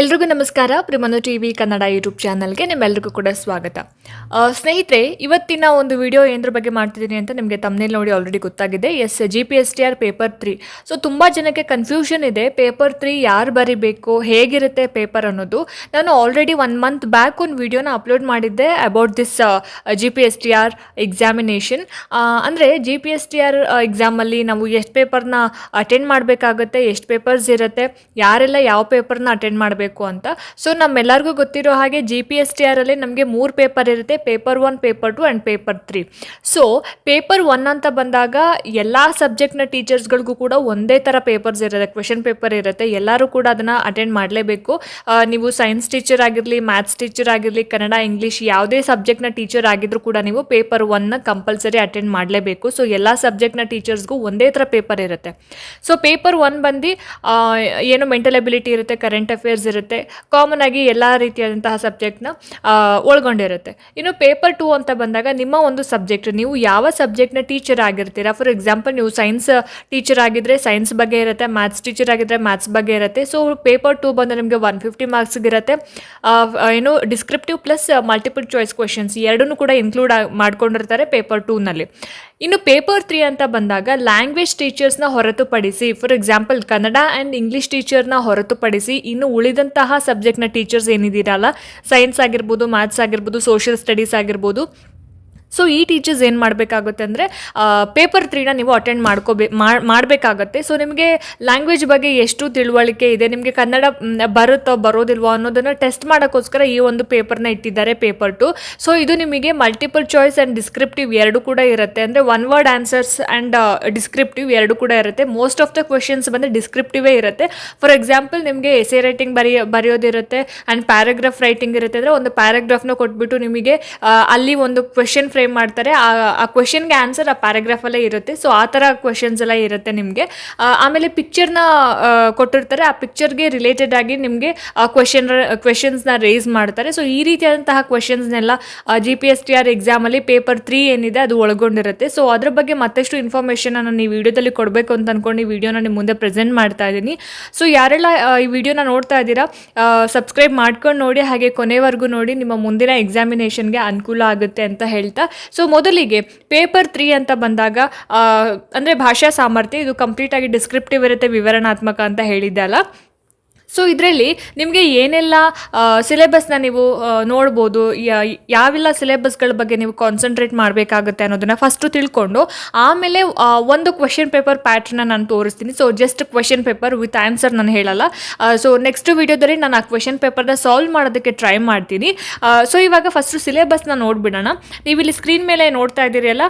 ಎಲ್ರಿಗೂ ನಮಸ್ಕಾರ. ಪ್ರಿಮನು ಟಿ ವಿ ಕನ್ನಡ ಯೂಟ್ಯೂಬ್ ಚಾನಲ್ಗೆ ನಿಮ್ಮೆಲ್ಲರಿಗೂ ಕೂಡ ಸ್ವಾಗತ. ಸ್ನೇಹಿತರೆ, ಇವತ್ತಿನ ಒಂದು ವಿಡಿಯೋ ಏನರ ಬಗ್ಗೆ ಮಾಡ್ತಿದ್ದೀನಿ ಅಂತ ನಿಮಗೆ ತಮ್ಮನೇಲಿ ನೋಡಿ ಆಲ್ರೆಡಿ ಗೊತ್ತಾಗಿದೆ. S G P S T R paper three so ತುಂಬ ಜನಕ್ಕೆ ಕನ್ಫ್ಯೂಷನ್ ಇದೆ. ಪೇಪರ್ ತ್ರೀ ಯಾರು ಬರಿಬೇಕು, ಹೇಗಿರುತ್ತೆ ಪೇಪರ್ ಅನ್ನೋದು. ನಾನು ಆಲ್ರೆಡಿ ಒನ್ ಮಂತ್ ಬ್ಯಾಕ್ ಒಂದು ವಿಡಿಯೋನ ಅಪ್ಲೋಡ್ ಮಾಡಿದ್ದೆ about this G P S T R examination ಅಂದರೆ G P S T R ಎಕ್ಸಾಮಲ್ಲಿ ನಾವು ಎಷ್ಟು ಪೇಪರ್ನ ಅಟೆಂಡ್ ಮಾಡಬೇಕಾಗುತ್ತೆ, ಎಷ್ಟು ಪೇಪರ್ಸ್ ಇರುತ್ತೆ, ಯಾರೆಲ್ಲ ಯಾವ ಪೇಪರ್ನ ಅಟೆಂಡ್ ಮಾಡಬೇಕು ಅಂತ. ಸೊ ನಮ್ಮೆಲ್ಲರಿಗೂ ಗೊತ್ತಿರೋ ಹಾಗೆ ಜಿ ಪಿ ಎಸ್ ಟಿ ಆರಲ್ಲಿ ನಮಗೆ ಮೂರು ಪೇಪರ್ ಇರುತ್ತೆ, paper one, paper two and paper three. So paper one ಅಂತ ಬಂದಾಗ ಎಲ್ಲ ಸಬ್ಜೆಕ್ಟ್ನ ಟೀಚರ್ಸ್ಗಳಿಗೂ ಕೂಡ ಒಂದೇ ಥರ ಪೇಪರ್ಸ್ ಇರುತ್ತೆ, ಕ್ವೆಶನ್ ಪೇಪರ್ ಇರುತ್ತೆ. ಎಲ್ಲರೂ ಕೂಡ ಅದನ್ನು ಅಟೆಂಡ್ ಮಾಡಲೇಬೇಕು. ನೀವು ಸೈನ್ಸ್ ಟೀಚರ್ ಆಗಿರಲಿ, ಮ್ಯಾಥ್ಸ್ ಟೀಚರ್ ಆಗಿರಲಿ, ಕನ್ನಡ, ಇಂಗ್ಲೀಷ್ ಯಾವುದೇ ಸಬ್ಜೆಕ್ಟ್ನ ಟೀಚರ್ ಆಗಿದ್ರು ಕೂಡ ನೀವು ಪೇಪರ್ ಒನ್ನ ಕಂಪಲ್ಸರಿ ಅಟೆಂಡ್ ಮಾಡಲೇಬೇಕು. ಸೊ ಎಲ್ಲ ಸಬ್ಜೆಕ್ಟ್ನ ಟೀಚರ್ಸ್ಗೂ ಒಂದೇ ಥರ ಪೇಪರ್ ಇರುತ್ತೆ. ಸೊ ಪೇಪರ್ ಒನ್ ಬಂದು ಏನು ಮೆಂಟಲ್ ಎಬಿಲಿಟಿ ಇರುತ್ತೆ ಕರೆಂಟ್ ಅಫೇರ್ಸ್ ಇರುತ್ತೆ. ಕಾಮನ್ ಆಗಿ ಎಲ್ಲ ರೀತಿಯಾದಂತಹ ಸಬ್ಜೆಕ್ಟ್ನ ಒಳಗೊಂಡಿರುತ್ತೆ. ಇನ್ನು ಪೇಪರ್ ಟು ಅಂತ ಬಂದಾಗ ನಿಮ್ಮ ಒಂದು ಸಬ್ಜೆಕ್ಟ್ ನೀವು ಯಾವ ಸಬ್ಜೆಕ್ಟ್ನ ಟೀಚರ್ ಆಗಿರ್ತೀರಾ? ಫಾರ್ ಎಕ್ಸಾಂಪಲ್ ನೀವು ಸೈನ್ಸ್ ಟೀಚರ್ ಆಗಿದ್ರೆ ಸೈನ್ಸ್ ಬಗ್ಗೆ ಇರುತ್ತೆ ಮ್ಯಾಥ್ಸ್ ಟೀಚರ್ ಆಗಿದ್ರೆ ಮ್ಯಾಥ್ಸ್ ಬಗ್ಗೆ ಇರುತ್ತೆ. ಸೊ ಪೇಪರ್ ಟು ಬಂದು ನಿಮಗೆ ಒನ್ ಫಿಫ್ಟಿ ಮಾರ್ಕ್ಸ್ಗಿರುತ್ತೆ ಏನು descriptive plus multiple choice questions ಎರಡನ್ನೂ ಕೂಡ ಇನ್ಕ್ಲೂಡ್ ಮಾಡ್ಕೊಂಡಿರ್ತಾರೆ ಪೇಪರ್ ಟೂನಲ್ಲಿ ಇನ್ನು ಪೇಪರ್ ತ್ರೀ ಅಂತ ಬಂದಾಗ ಲ್ಯಾಂಗ್ವೇಜ್ ಟೀಚರ್ಸ್ನ ಹೊರತುಪಡಿಸಿ for example Kannada and English ಟೀಚರ್ನ ಹೊರತುಪಡಿಸಿ ಇನ್ನು ಉಳಿದಂತಹ ಸಬ್ಜೆಕ್ಟ್ನ ಟೀಚರ್ಸ್ ಏನಿದ್ದೀರಲ್ಲ? ಸೈನ್ಸ್ ಆಗಿರ್ಬೋದು ಮ್ಯಾಥ್ಸ್ ಆಗಿರ್ಬೋದು ಸೋಷಿಯಲ್ ಸ್ಟಡೀಸ್ ಆಗಿರ್ಬೋದು ಸೊ ಈ ಟೀಚರ್ಸ್ ಏನು ಮಾಡಬೇಕಾಗುತ್ತೆ ಅಂದರೆ ಪೇಪರ್ ತ್ರೀನ ನೀವು ಅಟೆಂಡ್ ಮಾಡ್ಕೋಬೇ ಮಾಡಬೇಕಾಗತ್ತೆ. ಸೊ ನಿಮಗೆ ಲ್ಯಾಂಗ್ವೇಜ್ ಬಗ್ಗೆ ಎಷ್ಟು ತಿಳುವಳಿಕೆ ಇದೆ, ನಿಮಗೆ ಕನ್ನಡ ಬರುತ್ತೋ ಬರೋದಿಲ್ವೋ ಅನ್ನೋದನ್ನು ಟೆಸ್ಟ್ ಮಾಡೋಕ್ಕೋಸ್ಕರ ಈ ಒಂದು ಪೇಪರ್ನ ಇಟ್ಟಿದ್ದಾರೆ ಪೇಪರ್ ಟು ಸೊ ಇದು ನಿಮಗೆ ಮಲ್ಟಿಪಲ್ ಚಾಯ್ಸ್ ಆ್ಯಂಡ್ ಡಿಸ್ಕ್ರಿಪ್ಟಿವ್ ಎರಡು ಕೂಡ ಇರುತ್ತೆ. ಅಂದರೆ one word answers and descriptive ಎರಡು ಕೂಡ ಇರುತ್ತೆ. ಮೋಸ್ಟ್ ಆಫ್ ದ ಕ್ವೆಶನ್ಸ್ ಬಂದರೆ ಡಿಸ್ಕ್ರಿಪ್ಟಿವೇ ಇರುತ್ತೆ. ಫಾರ್ ಎಕ್ಸಾಂಪಲ್ ನಿಮಗೆ ಎಸೆ ರೈಟಿಂಗ್ ಬರೆಯ, ಬರೆಯೋದಿರುತ್ತೆ ಆ್ಯಂಡ್ ಪ್ಯಾರಾಗ್ರಾಫ್ ರೈಟಿಂಗ್ ಇರುತ್ತೆ. ಅಂದರೆ, ಒಂದು ಪ್ಯಾರಾಗ್ರಾಫ್ನ ಕೊಟ್ಬಿಟ್ಟು ನಿಮಗೆ ಅಲ್ಲಿ ಒಂದು ಕ್ವೆಶನ್ ಫ್ರೇಮ್ ಮಾಡ್ತಾರೆ, ಆ ಕ್ವೆಶನ್ಗೆ ಆನ್ಸರ್ ಆ ಪ್ಯಾರಾಗ್ರಾಫಲ್ಲೇ ಇರುತ್ತೆ. ಸೊ ಆ ಥರ ಕ್ವೆಶನ್ಸ್ ಎಲ್ಲ ಇರುತ್ತೆ ನಿಮಗೆ. ಆಮೇಲೆ ಪಿಕ್ಚರ್ನ ಕೊಟ್ಟಿರ್ತಾರೆ. ಆ ಪಿಕ್ಚರ್ಗೆ ರಿಲೇಟೆಡ್ ಆಗಿ ನಿಮಗೆ ಕ್ವೆಶನ್ ಕ್ವೆಶನ್ಸ್ನ ರೇಸ್ ಮಾಡ್ತಾರೆ. ಸೊ ಈ ರೀತಿಯಾದಂತಹ ಕ್ವೆಶನ್ಸ್ನೆಲ್ಲ G P S T R ಎಕ್ಸಾಮಲ್ಲಿ ಪೇಪರ್ ತ್ರೀ ಏನಿದೆ ಅದು ಒಳಗೊಂಡಿರುತ್ತೆ. ಸೊ ಅದ್ರ ಬಗ್ಗೆ ಮತ್ತಷ್ಟು ಇನ್ಫಾರ್ಮೇಷನ್ ನಾನು ಈ ವಿಡಿಯೋದಲ್ಲಿ ಕೊಡಬೇಕು ಅಂತ ಅಂದ್ಕೊಂಡು ಈ ವಿಡಿಯೋನ ನಿಮ್ಮ ಮುಂದೆ ಪ್ರೆಸೆಂಟ್ ಮಾಡ್ತಾ ಇದ್ದೀನಿ ಸೊ ಯಾರೆಲ್ಲ ಈ ವಿಡಿಯೋನ ನೋಡ್ತಾ ಇದ್ದೀರಾ ಸಬ್ಸ್ಕ್ರೈಬ್ ಮಾಡ್ಕೊಂಡು ನೋಡಿ, ಹಾಗೆ ಕೊನೆವರೆಗೂ ನೋಡಿ ನಿಮ್ಮ ಮುಂದಿನ ಎಕ್ಸಾಮಿನೇಷನ್ಗೆ ಅನುಕೂಲ ಆಗುತ್ತೆ ಅಂತ ಹೇಳ್ತಾ ಸೊ ಮೊದಲಿಗೆ ಪೇಪರ್ ತ್ರೀ ಅಂತ ಬಂದಾಗ ಅಂದರೆ ಭಾಷಾ ಸಾಮರ್ಥ್ಯ, ಇದು ಕಂಪ್ಲೀಟ್ ಆಗಿ ಡಿಸ್ಕ್ರಿಪ್ಟಿವ್ ಇರುತ್ತೆ, ವಿವರಣಾತ್ಮಕ ಅಂತ ಹೇಳಿದ್ದೆ ಅಲ್ಲ. ಸೊ ಇದರಲ್ಲಿ ನಿಮಗೆ ಏನೆಲ್ಲ ಸಿಲೆಬಸ್ನ ನೀವು ನೋಡ್ಬೋದು ಯಾವೆಲ್ಲ ಸಿಲೆಬಸ್ಗಳ ಬಗ್ಗೆ ನೀವು ಕಾನ್ಸಂಟ್ರೇಟ್ ಮಾಡಬೇಕಾಗುತ್ತೆ ಅನ್ನೋದನ್ನು ಫಸ್ಟು ತಿಳ್ಕೊಂಡು, ಆಮೇಲೆ ಒಂದು ಕ್ವೆಶನ್ ಪೇಪರ್ ಪ್ಯಾಟ್ರನ್ನ ನಾನು ತೋರಿಸ್ತೀನಿ. So just question paper with answer ನಾನು ಹೇಳಲ್ಲ. ಸೊ ನೆಕ್ಸ್ಟ್ ವಿಡಿಯೋದಲ್ಲಿ ನಾನು ಆ ಕ್ವೆಶನ್ ಪೇಪರ್ನ ಸಾಲ್ವ್ ಮಾಡೋದಕ್ಕೆ ಟ್ರೈ ಮಾಡ್ತೀನಿ. ಸೊ ಇವಾಗ ಫಸ್ಟು ಸಿಲೆಬಸ್ನ ನೋಡಿಬಿಡೋಣ. ನೀವು ಇಲ್ಲಿ ಸ್ಕ್ರೀನ್ ಮೇಲೆ ನೋಡ್ತಾ ಇದ್ದೀರಿ ಅಲ್ಲ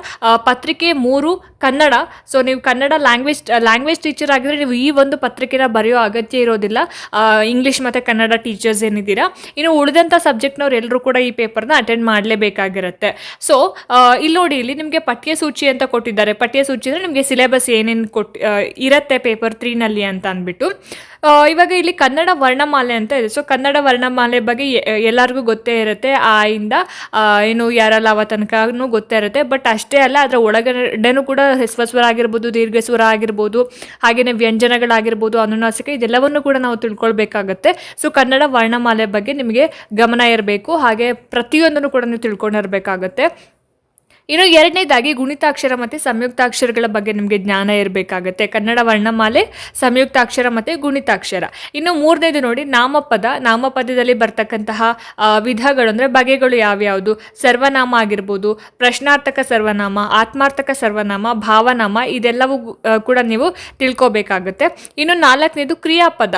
ಪತ್ರಿಕೆ ಮೂರು, ಕನ್ನಡ. ಸೊ ನೀವು ಕನ್ನಡ ಲ್ಯಾಂಗ್ವೇಜ್ ಲ್ಯಾಂಗ್ವೇಜ್ ಟೀಚರ್ ಆಗಿದ್ರೆ ನೀವು ಈ ಒಂದು ಪತ್ರಿಕೆನ ಬರೆಯೋ ಅಗತ್ಯ ಇರೋದಿಲ್ಲ. ಇಂಗ್ಲೀಷ್ ಮತ್ತು ಕನ್ನಡ ಟೀಚರ್ಸ್ ಏನಿದ್ದೀರಾ, ಇನ್ನು ಉಳಿದಂಥ ಸಬ್ಜೆಕ್ಟ್ನವ್ರು ಎಲ್ಲರೂ ಕೂಡ ಈ ಪೇಪರ್ನ ಅಟೆಂಡ್ ಮಾಡಲೇಬೇಕಾಗಿರುತ್ತೆ. ಸೊ ಇಲ್ಲಿ ನೋಡಿ, ಇಲ್ಲಿ ನಿಮಗೆ ಪಠ್ಯಸೂಚಿ ಅಂತ ಕೊಟ್ಟಿದ್ದಾರೆ. ಪಠ್ಯಸೂಚಿ ಅಂದರೆ ನಿಮಗೆ ಸಿಲೆಬಸ್ ಏನೇನು ಕೊಟ್ಟು ಇರುತ್ತೆ ಪೇಪರ್ ತ್ರೀನಲ್ಲಿ ಅಂತ ಅಂದ್ಬಿಟ್ಟು. ಇವಾಗ ಇಲ್ಲಿ ಕನ್ನಡ ವರ್ಣಮಾಲೆ ಅಂತ ಇದೆ. ಸೊ ಕನ್ನಡ ವರ್ಣಮಾಲೆ ಬಗ್ಗೆ ಎಲ್ಲರಿಗೂ ಗೊತ್ತೇ ಇರುತ್ತೆ. ಆ ಏನು ಯಾರಲ್ಲ ಅವ ತನಕನೂ ಗೊತ್ತೇ ಇರುತ್ತೆ. ಬಟ್ ಅಷ್ಟೇ ಅಲ್ಲ, ಅದರ ಒಳಗಡೆನೂ ಕೂಡ ಸ್ವರ ಆಗಿರ್ಬೋದು ದೀರ್ಘ ಸ್ವರ ಆಗಿರ್ಬೋದು ಹಾಗೆಯೇ ವ್ಯಂಜನಗಳಾಗಿರ್ಬೋದು, ಅನುನಾಸಿಕ ಇದೆಲ್ಲವನ್ನು ಕೂಡ ನಾವು ತಿಳ್ಕೊಳ್ಬೇಕಾಗತ್ತೆ. ಸೊ ಕನ್ನಡ ವರ್ಣಮಾಲೆ ಬಗ್ಗೆ ನಿಮಗೆ ಗಮನ ಇರಬೇಕು. ಹಾಗೆ ಪ್ರತಿಯೊಂದನ್ನು ಕೂಡ ನೀವು ತಿಳ್ಕೊಂಡಿರ್ಬೇಕಾಗತ್ತೆ. ಇನ್ನು ಎರಡನೇದಾಗಿ ಗುಣಿತಾಕ್ಷರ ಮತ್ತು ಸಂಯುಕ್ತಾಕ್ಷರಗಳ ಬಗ್ಗೆ ನಿಮಗೆ ಜ್ಞಾನ ಇರಬೇಕಾಗತ್ತೆ. ಕನ್ನಡ ವರ್ಣಮಾಲೆ, ಸಂಯುಕ್ತಾಕ್ಷರ ಮತ್ತು ಗುಣಿತಾಕ್ಷರ. ಇನ್ನು ಮೂರನೇದು ನೋಡಿ, ನಾಮಪದ. ನಾಮಪದದಲ್ಲಿ ಬರ್ತಕ್ಕಂತಹ ವಿಧಗಳು ಅಂದರೆ ಬಗೆಗಳು ಯಾವ್ಯಾವುದು? ಸರ್ವನಾಮ ಆಗಿರ್ಬೋದು, ಪ್ರಶ್ನಾರ್ಥಕ ಸರ್ವನಾಮ, ಆತ್ಮಾರ್ಥಕ ಸರ್ವನಾಮ, ಭಾವನಾಮ ಇದೆಲ್ಲವೂ ಕೂಡ ನೀವು ತಿಳ್ಕೋಬೇಕಾಗುತ್ತೆ. ಇನ್ನು ನಾಲ್ಕನೇದು ಕ್ರಿಯಾಪದ.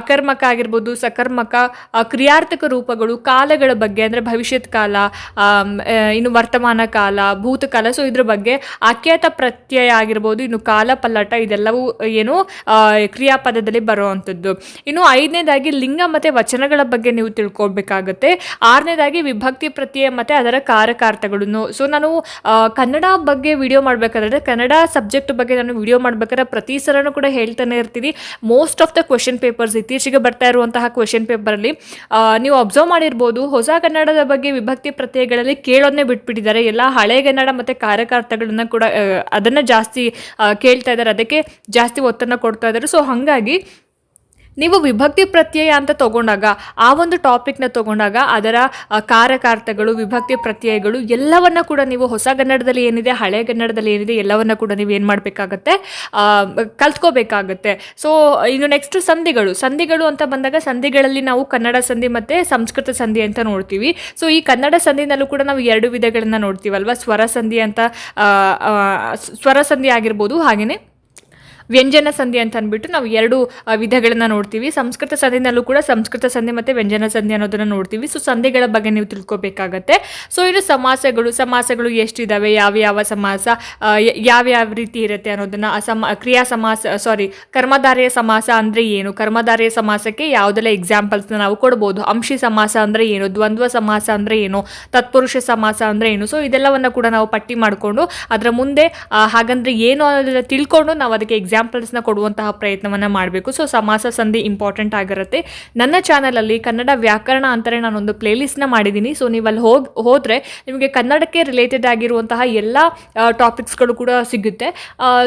ಅಕರ್ಮಕ ಆಗಿರ್ಬೋದು, ಸಕರ್ಮಕ ಕ್ರಿಯಾರ್ಥಕ ರೂಪಗಳು, ಕಾಲಗಳ ಬಗ್ಗೆ ಅಂದರೆ ಭವಿಷ್ಯತ್ ಕಾಲ ಇನ್ನು ವರ್ತಮಾನ ಕಾಲ ಭೂತಕಾಲ. ಸೊ ಇದ್ರ ಬಗ್ಗೆ ಆಖ್ಯಾತ ಪ್ರತ್ಯಯ ಆಗಿರ್ಬೋದು, ಇನ್ನು ಕಾಲ ಪಲ್ಲಟ ಇದೆಲ್ಲವೂ ಏನು ಕ್ರಿಯಾಪದದಲ್ಲಿ ಬರುವಂಥದ್ದು. ಇನ್ನು ಐದನೇದಾಗಿ ಲಿಂಗ ಮತ್ತು ವಚನಗಳ ಬಗ್ಗೆ ನೀವು ತಿಳ್ಕೊಳ್ಬೇಕಾಗತ್ತೆ. ಆರನೇದಾಗಿ ವಿಭಕ್ತಿ ಪ್ರತ್ಯಯ ಮತ್ತು ಅದರ ಕಾರಕಾರ್ಥಗಳನ್ನು ಸೊ ನಾನು ಕನ್ನಡ ಬಗ್ಗೆ ವಿಡಿಯೋ ಮಾಡಬೇಕಾದ್ರೆ, ಕನ್ನಡ ಸಬ್ಜೆಕ್ಟ್ ಬಗ್ಗೆ ನಾನು ವಿಡಿಯೋ ಮಾಡಬೇಕಾದ್ರೆ ಪ್ರತಿ ಸಲನೂ ಕೂಡ ಹೇಳ್ತಾನೆ ಇರ್ತೀನಿ most of the question papers ಇತ್ತೀಚೆಗೆ ಬರ್ತಾ ಇರುವಂತಹ ಕ್ವೆಶನ್ ಪೇಪರಲ್ಲಿ ನೀವು ಅಬ್ಸರ್ವ್ ಮಾಡಿರ್ಬೋದು. ಹೊಸ ಕನ್ನಡದ ಬಗ್ಗೆ ವಿಭಕ್ತಿ ಪ್ರತ್ಯಯಗಳಲ್ಲಿ ಕೇಳೋದನ್ನೇ ಬಿಟ್ಬಿಟ್ಟಿದ್ದಾರೆ. ಎಲ್ಲ ಗನ್ನಡ ಮತ್ತು ಕಾರ್ಯಕರ್ತಗಳನ್ನ ಕೂಡ ಅದನ್ನು ಜಾಸ್ತಿ ಕೇಳ್ತಾ ಇದ್ದಾರೆ ಅದಕ್ಕೆ ಜಾಸ್ತಿ ಒತ್ತನ್ನು ಕೊಡ್ತಾ ಇದ್ದಾರೆ ಸೊ ಹಾಗಾಗಿ ನೀವು ವಿಭಕ್ತಿ ಪ್ರತ್ಯಯ ಅಂತ ತಗೊಂಡಾಗ, ಆ ಒಂದು ಟಾಪಿಕ್ನ ತಗೊಂಡಾಗ ಅದರ ಕಾರ್ಯಕಾರ್ತಗಳು, ವಿಭಕ್ತಿ ಪ್ರತ್ಯಯಗಳು ಎಲ್ಲವನ್ನ ಕೂಡ ನೀವು ಹೊಸ ಕನ್ನಡದಲ್ಲಿ ಏನಿದೆ, ಹಳೆ ಕನ್ನಡದಲ್ಲಿ ಏನಿದೆ, ಎಲ್ಲವನ್ನ ಕೂಡ ನೀವು ಏನು ಮಾಡಬೇಕಾಗತ್ತೆ? ಕಲ್ತ್ಕೋಬೇಕಾಗತ್ತೆ. ಸೊ ಇನ್ನು ನೆಕ್ಸ್ಟ್ ಸಂಧಿಗಳು. ಸಂಧಿಗಳು ಅಂತ ಬಂದಾಗ ಸಂಧಿಗಳಲ್ಲಿ ನಾವು ಕನ್ನಡ ಸಂಧಿ ಮತ್ತು ಸಂಸ್ಕೃತ ಸಂಧಿ ಅಂತ ನೋಡ್ತೀವಿ. ಸೊ ಈ ಕನ್ನಡ ಸಂಧಿನಲ್ಲೂ ಕೂಡ ನಾವು ಎರಡು ವಿಧಗಳನ್ನು ನೋಡ್ತೀವಲ್ವ? ಸ್ವರ ಸಂಧಿ ಅಂತ ಸ್ವರ ಸಂಧಿ ಆಗಿರ್ಬೋದು ಹಾಗೆಯೇ ವ್ಯಂಜನ ಸಂಧಿ ಅಂತ ಅಂದ್ಬಿಟ್ಟು ನಾವು ಎರಡು ವಿಧಗಳನ್ನ ನೋಡ್ತೀವಿ. ಸಂಸ್ಕೃತ ಸಂಧಿನಲ್ಲೂ ಕೂಡ ಸಂಸ್ಕೃತ ಸಂಧಿ ಮತ್ತು ವ್ಯಂಜನ ಸಂಧಿ ಅನ್ನೋದನ್ನ ನೋಡ್ತೀವಿ. ಸೊ ಸಂಧಿಗಳ ಬಗ್ಗೆ ನೀವು ತಿಳ್ಕೊಬೇಕಾಗತ್ತೆ. ಸೊ ಇನ್ನು ಸಮಾಸಗಳು ಸಮಾಸಗಳು ಎಷ್ಟಿದಾವೆ? ಯಾವ ಯಾವ ಸಮಾಸ ಯಾವ್ಯಾವ ಯಾವ ಯಾವ ರೀತಿ ಇರುತ್ತೆ ಅನ್ನೋದನ್ನ ಸಮ, ಕ್ರಿಯಾ ಸಮಾಸ ಸಾರಿ ಕರ್ಮಧಾರೆಯ ಸಮಾಸ ಅಂದರೆ ಏನು? ಕರ್ಮಧಾರೆಯ ಸಮಾಸಕ್ಕೆ ಯಾವುದೆಲ್ಲ ಎಕ್ಸಾಂಪಲ್ಸ್ನ ನಾವು ಕೊಡ್ಬೋದು? ಅಂಶಿ ಸಮಾಸ ಅಂದರೆ ಏನು? ದ್ವಂದ್ವ ಸಮಾಸ ಅಂದರೆ ಏನು? ತತ್ಪುರುಷ ಸಮಾಸ ಅಂದರೆ ಏನು? ಸೊ ಇದೆಲ್ಲವನ್ನು ಕೂಡ ನಾವು ಪಟ್ಟಿ ಮಾಡಿಕೊಂಡು, ಅದರ ಮುಂದೆ ಹಾಗಂದ್ರೆ ಏನು ಅನ್ನೋದನ್ನ ತಿಳ್ಕೊಂಡು ನಾವು ಅದಕ್ಕೆ ಎಕ್ಸಾಂಪಲ್ಸ್ನ ಕೊಡುವಂತಹ ಪ್ರಯತ್ನವನ್ನು ಮಾಡಬೇಕು. ಸೊ ಸಮಾಸ ಸಂಧಿ ಇಂಪಾರ್ಟೆಂಟ್ ಆಗಿರುತ್ತೆ. ನನ್ನ ಚಾನಲಲ್ಲಿ ಕನ್ನಡ ವ್ಯಾಕರಣ ಅಂತಾರೆ ನಾನೊಂದು ಪ್ಲೇಲಿಸ್ಟ್ನ ಮಾಡಿದ್ದೀನಿ. ಸೊ ನೀವು ಅಲ್ಲಿ ಹೋಗಿ, ಹೋದರೆ ನಿಮಗೆ ಕನ್ನಡಕ್ಕೆ ರಿಲೇಟೆಡ್ ಆಗಿರುವಂತಹ ಎಲ್ಲ ಟಾಪಿಕ್ಸ್ಗಳು ಕೂಡ ಸಿಗುತ್ತೆ.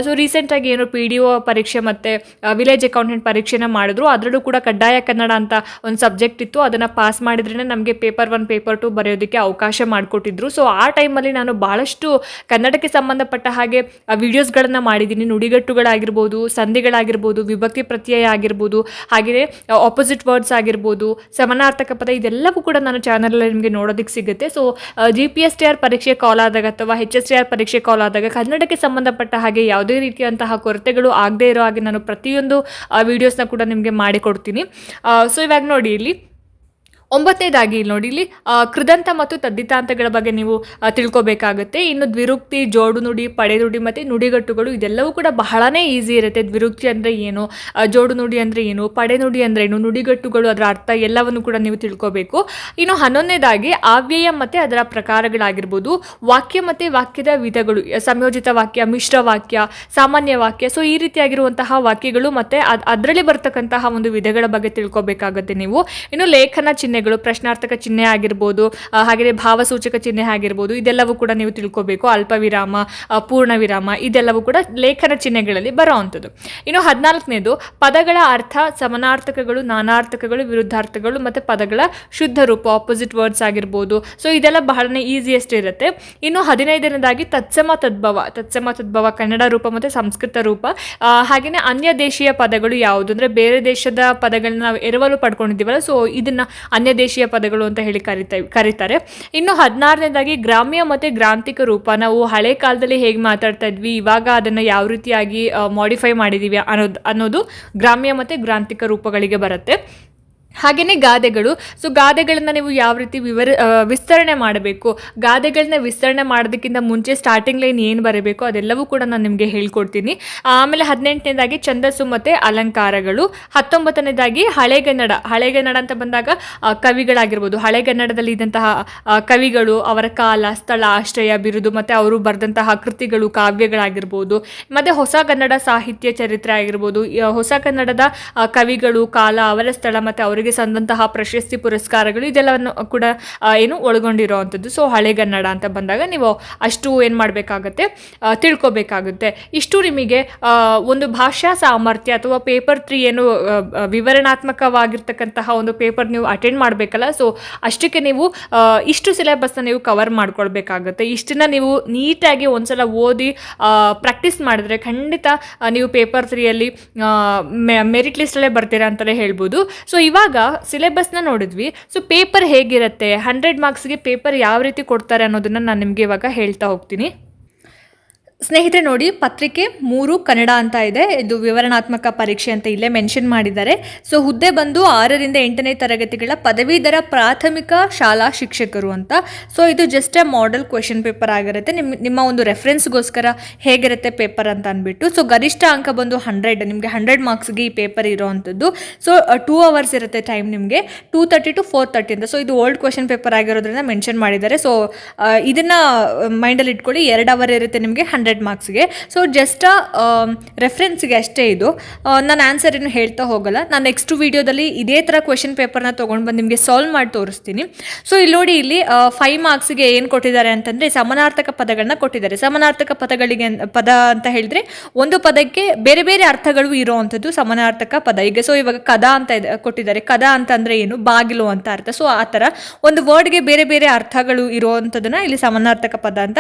ಸೊ ರೀಸೆಂಟಾಗಿ ಏನು ಪಿ ಡಿ ಒ ಪರೀಕ್ಷೆ ಮತ್ತು ವಿಲೇಜ್ ಅಕೌಂಟೆಂಟ್ ಪರೀಕ್ಷೆನ ಮಾಡಿದ್ರು. ಅದರಲ್ಲೂ ಕೂಡ ಕಡ್ಡಾಯ ಕನ್ನಡ ಅಂತ ಒಂದು ಸಬ್ಜೆಕ್ಟ್ ಇತ್ತು. ಅದನ್ನು ಪಾಸ್ ಮಾಡಿದ್ರೇ ನಮಗೆ ಪೇಪರ್ ಒನ್ ಪೇಪರ್ ಟು ಬರೆಯೋದಕ್ಕೆ ಅವಕಾಶ ಮಾಡಿಕೊಟ್ಟಿದ್ರು. ಸೊ ಆ ಟೈಮಲ್ಲಿ ನಾನು ಭಾಳಷ್ಟು ಕನ್ನಡಕ್ಕೆ ಸಂಬಂಧಪಟ್ಟ ಹಾಗೆ ವಿಡಿಯೋಸ್ಗಳನ್ನು ಮಾಡಿದ್ದೀನಿ. ನುಡಿಗಟ್ಟುಗಳಾಗಿರ್ಬೋದು ಸಂಧಿಗಳಾಗಿರ್ಬೋದು, ವಿಭಕ್ತಿ ಪ್ರತ್ಯಯ ಆಗಿರ್ಬೋದು, ಹಾಗೆಯೇ ಆಪೋಸಿಟ್ ವರ್ಡ್ಸ್ ಆಗಿರ್ಬೋದು, ಸಮಾನಾರ್ಥಕ ಪದ ಇದೆಲ್ಲವೂ ಕೂಡ ನಾನು ಚಾನಲಲ್ಲಿ ನಿಮಗೆ ನೋಡೋದಕ್ಕೆ ಸಿಗುತ್ತೆ. So G P S T R ಪರೀಕ್ಷೆ ಕಾಲ್ ಆದಾಗ ಅಥವಾ ಹೆಚ್ ಎಸ್ ಟಿ ಆರ್ ಪರೀಕ್ಷೆ ಕಾಲ್ ಆದಾಗ ಕನ್ನಡಕ್ಕೆ ಸಂಬಂಧಪಟ್ಟ ಹಾಗೆ ಯಾವುದೇ ರೀತಿಯಂತಹ ಕೊರತೆಗಳು ಆಗದೇ ಇರೋ ಹಾಗೆ ನಾನು ಪ್ರತಿಯೊಂದು ವೀಡಿಯೋಸ್ನ ಕೂಡ ನಿಮಗೆ ಮಾಡಿಕೊಡ್ತೀನಿ. ಸೊ ಇವಾಗ ನೋಡಿ ಇಲ್ಲಿ ಒಂಬತ್ತನೇದಾಗಿ ಇಲ್ಲಿ ನೋಡಿ, ಇಲ್ಲಿ ಕೃದಂತ ಮತ್ತು ತದ್ದಿತಾಂತಗಳ ಬಗ್ಗೆ ನೀವು ತಿಳ್ಕೊಬೇಕಾಗುತ್ತೆ. ಇನ್ನು ದ್ವಿರುಕ್ತಿ ಜೋಡು ನುಡಿ ನುಡಿ ಮತ್ತು ನುಡಿಗಟ್ಟುಗಳು ಇದೆಲ್ಲವೂ ಕೂಡ ಬಹಳನೇ ಈಸಿ ಇರುತ್ತೆ. ದ್ವಿರುಕ್ತಿ ಅಂದರೆ ಏನು ಜೋಡು ನುಡಿ ಅಂದರೆ ಏನು ಪಡೆ ನುಡಿ ಅಂದರೆ ಏನು, ನುಡಿಗಟ್ಟುಗಳು ಅದರ ಅರ್ಥ ಎಲ್ಲವನ್ನು ಕೂಡ ನೀವು ತಿಳ್ಕೊಬೇಕು. ಇನ್ನು ಹನ್ನೊಂದನೇದಾಗಿ ಅವ್ಯಯ ಮತ್ತು ಅದರ ಪ್ರಕಾರಗಳಾಗಿರ್ಬೋದು. ವಾಕ್ಯ ಮತ್ತು ವಾಕ್ಯದ ವಿಧಗಳು ಸಂಯೋಜಿತ ವಾಕ್ಯ, ಮಿಶ್ರ ವಾಕ್ಯ, ಸಾಮಾನ್ಯ ವಾಕ್ಯ, ಸೊ ಈ ರೀತಿಯಾಗಿರುವಂತಹ ವಾಕ್ಯಗಳು ಮತ್ತು ಅದ್, ಅದರಲ್ಲಿ ಬರ್ತಕ್ಕಂತಹ ಒಂದು ವಿಧಗಳ ಬಗ್ಗೆ ತಿಳ್ಕೊಬೇಕಾಗುತ್ತೆ ನೀವು. ಇನ್ನು ಲೇಖನ ಚಿಹ್ನೆಗಳು, ಪ್ರಶ್ನಾರ್ಥಕ ಚಿಹ್ನೆ ಆಗಿರ್ಬೋದು ಹಾಗೆಯೇ ಭಾವಸೂಚಕ ಚಿಹ್ನೆ ಆಗಿರ್ಬೋದು, ಇದೆಲ್ಲವೂ ಕೂಡ ನೀವು ತಿಳ್ಕೊಬೇಕು. ಅಲ್ಪ ವಿರಾಮ ಪೂರ್ಣ ವಿರಾಮ ಇದೆಲ್ಲವೂ ಕೂಡ ಲೇಖನ ಚಿಹ್ನೆಗಳಲ್ಲಿ ಬರೋವಂಥದ್ದು ಇನ್ನು ಹದಿನಾಲ್ಕನೇದು, ಪದಗಳ ಅರ್ಥ ಸಮನಾರ್ಥಕಗಳು, ನಾನಾರ್ಥಕಗಳು ವಿರುದ್ಧಾರ್ಥಗಳು ಮತ್ತು ಪದಗಳ ಶುದ್ಧ ರೂಪ ಆಪೋಸಿಟ್ ವರ್ಡ್ಸ್ ಆಗಿರ್ಬೋದು. ಸೊ ಇದೆಲ್ಲ ಬಹಳನೇ ಈಸಿಯೆಸ್ಟ್ ಇರುತ್ತೆ. ಇನ್ನು ಹದಿನೈದನೇದಾಗಿ, ತತ್ಸಮ ತದ್ಭವ ತತ್ಸಮ ತದ್ಭವ, ಕನ್ನಡ ರೂಪ ಮತ್ತು ಸಂಸ್ಕೃತ ರೂಪ. ಹಾಗೆಯೇ ಅನ್ಯ ದೇಶೀಯ ಪದಗಳು ಯಾವುದು? ಅಂದರೆ ಬೇರೆ ದೇಶದ ಪದಗಳನ್ನ ನಾವು ಎರವಲು ಪಡ್ಕೊಂಡಿದ್ದೀವಲ್ಲ ಸೊ ಇದನ್ನ ಅನ್ಯ ದೇಶೀಯ ಪದಗಳು ಅಂತ ಹೇಳಿ ಕರಿತಾ ಕರೀತಾರೆ. ಇನ್ನು ಹದಿನಾರನೇದಾಗಿ ಗ್ರಾಮ್ಯ ಮತ್ತು ಗ್ರಾಂಥಿಕ ರೂಪ. ನಾವು ಹಳೆ ಕಾಲದಲ್ಲಿ ಹೇಗೆ ಮಾತಾಡ್ತಾ ಇದ್ವಿ, ಇವಾಗ ಅದನ್ನು ಯಾವ ರೀತಿಯಾಗಿ ಮಾಡಿಫೈ ಮಾಡಿದ್ದೀವಿ ಅನ್ನೋದು ಅನ್ನೋದು ಗ್ರಾಮ್ಯ ಮತ್ತು ಗ್ರಾಂಥಿಕ ರೂಪಗಳಿಗೆ ಬರುತ್ತೆ. ಹಾಗೆಯೇ ಗಾದೆಗಳು. ಸೊ ಗಾದೆಗಳನ್ನು ನೀವು ಯಾವ ರೀತಿ ವಿವರ ವಿಸ್ತರಣೆ ಮಾಡಬೇಕು? ಗಾದೆಗಳನ್ನ ವಿಸ್ತರಣೆ ಮಾಡೋದಕ್ಕಿಂತ ಮುಂಚೆ ಸ್ಟಾರ್ಟಿಂಗ್ ಲೈನ್ ಏನು ಬರಬೇಕು? ಅದೆಲ್ಲವೂ ಕೂಡ ನಾನು ನಿಮಗೆ ಹೇಳ್ಕೊಡ್ತೀನಿ. ಆಮೇಲೆ ಹದಿನೆಂಟನೇದಾಗಿ ಛಂದಸ್ಸು ಮತ್ತು ಅಲಂಕಾರಗಳು. ಹತ್ತೊಂಬತ್ತನೇದಾಗಿ ಹಳೆಗನ್ನಡ. ಹಳೆಗನ್ನಡ ಅಂತ ಬಂದಾಗ ಕವಿಗಳಾಗಿರ್ಬೋದು. ಹಳೆಗನ್ನಡದಲ್ಲಿ ಇದ್ದಂತಹ ಕವಿಗಳು, ಅವರ ಕಾಲ, ಸ್ಥಳ, ಆಶ್ರಯ, ಬಿರುದು, ಮತ್ತು ಅವರು ಬರೆದಂತಹ ಕೃತಿಗಳು, ಕಾವ್ಯಗಳಾಗಿರ್ಬೋದು. ಮತ್ತು ಹೊಸ ಕನ್ನಡ ಸಾಹಿತ್ಯ ಚರಿತ್ರೆ ಆಗಿರ್ಬೋದು. ಹೊಸ ಕನ್ನಡದ ಕವಿಗಳು, ಕಾಲ, ಅವರ ಸ್ಥಳ, ಮತ್ತು ಅವರಿಗೆ ಸಂದಂತಹ ಪ್ರಶಸ್ತಿ ಪುರಸ್ಕಾರಗಳು ಇದೆಲ್ಲವನ್ನು ಕೂಡ ಏನು ಒಳಗೊಂಡಿರುವಂಥದ್ದು. ಸೊ ಹಳೆಗನ್ನಡ ಅಂತ ಬಂದಾಗ ನೀವು ಅಷ್ಟು ಏನು ಮಾಡಬೇಕಾಗತ್ತೆ? ತಿಳ್ಕೊಬೇಕಾಗುತ್ತೆ. ಇಷ್ಟು ನಿಮಗೆ ಒಂದು ಭಾಷಾ ಸಾಮರ್ಥ್ಯ ಅಥವಾ ಪೇಪರ್ ತ್ರೀ ಏನು ವಿವರಣಾತ್ಮಕವಾಗಿರ್ತಕ್ಕಂತಹ ಒಂದು ಪೇಪರ್ ನೀವು ಅಟೆಂಡ್ ಮಾಡಬೇಕಲ್ಲ ಸೊ ಅಷ್ಟಕ್ಕೆ ನೀವು ಇಷ್ಟು ಸಿಲೆಬಸ್ನ ನೀವು ಕವರ್ ಮಾಡ್ಕೊಳ್ಬೇಕಾಗುತ್ತೆ. ಇಷ್ಟನ್ನ ನೀವು ನೀಟಾಗಿ ಒಂದ್ಸಲ ಓದಿ ಪ್ರಾಕ್ಟೀಸ್ ಮಾಡಿದ್ರೆ ಖಂಡಿತ ನೀವು ಪೇಪರ್ ತ್ರೀಯಲ್ಲಿ ಮೆರಿಟ್ ಲಿಸ್ಟಲ್ಲೇ ಬರ್ತೀರಾ ಅಂತಲೇ ಹೇಳ್ಬೋದು. ಸೊ ಇವಾಗ ಸಿಲೆಬಸ್ನ ನೋಡಿದ್ವಿ. ಸೊ ಪೇಪರ್ ಹೇಗಿರುತ್ತೆ? ಹಂಡ್ರೆಡ್ ಮಾರ್ಕ್ಸ್ಗೆ ಪೇಪರ್ ಯಾವ ರೀತಿ ಕೊಡ್ತಾರೆ ಅನ್ನೋದನ್ನು ನಾನು ನಿಮಗೆ ಇವಾಗ ಹೇಳ್ತಾ ಹೋಗ್ತೀನಿ. ಸ್ನೇಹಿತರೆ ನೋಡಿ, ಪತ್ರಿಕೆ ಮೂರು ಕನ್ನಡ ಅಂತ ಇದೆ. ಇದು ವಿವರಣಾತ್ಮಕ ಪರೀಕ್ಷೆ ಅಂತ ಇಲ್ಲೇ ಮೆನ್ಷನ್ ಮಾಡಿದ್ದಾರೆ. ಸೊ, ಹುದ್ದೆ ಬಂದು ಆರರಿಂದ ಎಂಟನೇ ತರಗತಿಗಳ ಪದವೀಧರ ಪ್ರಾಥಮಿಕ ಶಾಲಾ ಶಿಕ್ಷಕರು ಅಂತ. ಸೊ, ಇದು just a model question paper ಆಗಿರುತ್ತೆ. ನಿಮ್ಮ ನಿಮ್ಮ ಒಂದು ರೆಫರೆನ್ಸ್ಗೋಸ್ಕರ ಹೇಗಿರುತ್ತೆ ಪೇಪರ್ ಅಂತ ಅಂದ್ಬಿಟ್ಟು. ಸೊ, ಗರಿಷ್ಠ ಅಂಕ ಬಂದು ಹಂಡ್ರೆಡ್ ನಿಮಗೆ ಹಂಡ್ರೆಡ್ ಮಾರ್ಕ್ಸ್ಗೆ ಈ ಪೇಪರ್ ಇರೋವಂಥದ್ದು. ಸೊ ಟೂ ಅವರ್ಸ್ ಇರುತ್ತೆ ಟೈಮ್ ನಿಮಗೆ. Two thirty to four thirty ಅಂತ. ಸೊ, ಇದು ಓಲ್ಡ್ ಕ್ವೆಶನ್ ಪೇಪರ್ ಆಗಿರೋದ್ರಿಂದ ಮೆನ್ಷನ್ ಮಾಡಿದ್ದಾರೆ. ಸೊ ಇದನ್ನು ಮೈಂಡಲ್ಲಿ ಇಟ್ಕೊಳ್ಳಿ. ಎರಡು ಅವರ್ ಇರುತ್ತೆ ನಿಮಗೆ ಹಂಡ್ರೆಡ್ ಹಂಡ್ರೆಡ್ ಮಾರ್ಕ್ಸ್ಗೆ. ಸೊ ಜಸ್ಟ್ ರೆಫರೆನ್ಸ್ಗೆ ಅಷ್ಟೇ ಇದು. ನಾನು ಆನ್ಸರ್ ಏನು ಹೇಳ್ತಾ ಹೋಗಲ್ಲ. ನಾನು ನೆಕ್ಸ್ಟ್ ವೀಡಿಯೋದಲ್ಲಿ ಇದೇ ಥರ ಕ್ವೆಶನ್ ಪೇಪರ್ನ ತೊಗೊಂಡು ಬಂದು ನಿಮಗೆ ಸಾಲ್ವ್ ಮಾಡಿ ತೋರಿಸ್ತೀನಿ. ಸೊ ಇಲ್ಲಿ ನೋಡಿ, ಇಲ್ಲಿ ಫೈವ್ ಮಾರ್ಕ್ಸ್ಗೆ ಏನು ಕೊಟ್ಟಿದ್ದಾರೆ ಅಂತಂದರೆ ಸಮಾನಾರ್ಥಕ ಪದಗಳನ್ನ ಕೊಟ್ಟಿದ್ದಾರೆ. ಸಮಾನಾರ್ಥಕ ಪದಗಳಿಗೆ ಪದ ಅಂತ ಹೇಳಿದ್ರೆ ಒಂದು ಪದಕ್ಕೆ ಬೇರೆ ಬೇರೆ ಅರ್ಥಗಳು ಇರೋವಂಥದ್ದು ಸಮಾನಾರ್ಥಕ ಪದ. ಈಗ ಸೊ ಇವಾಗ ಕದ ಅಂತ ಕೊಟ್ಟಿದ್ದಾರೆ. ಕದ ಅಂತ ಅಂದರೆ ಏನು? ಬಾಗಿಲು ಅಂತ ಅರ್ಥ. ಸೊ ಆ ಥರ ಒಂದು ವರ್ಡ್ಗೆ ಬೇರೆ ಬೇರೆ ಅರ್ಥಗಳು ಇರುವಂಥದ್ದನ್ನ ಇಲ್ಲಿ ಸಮಾನಾರ್ಥಕ ಪದ ಅಂತ.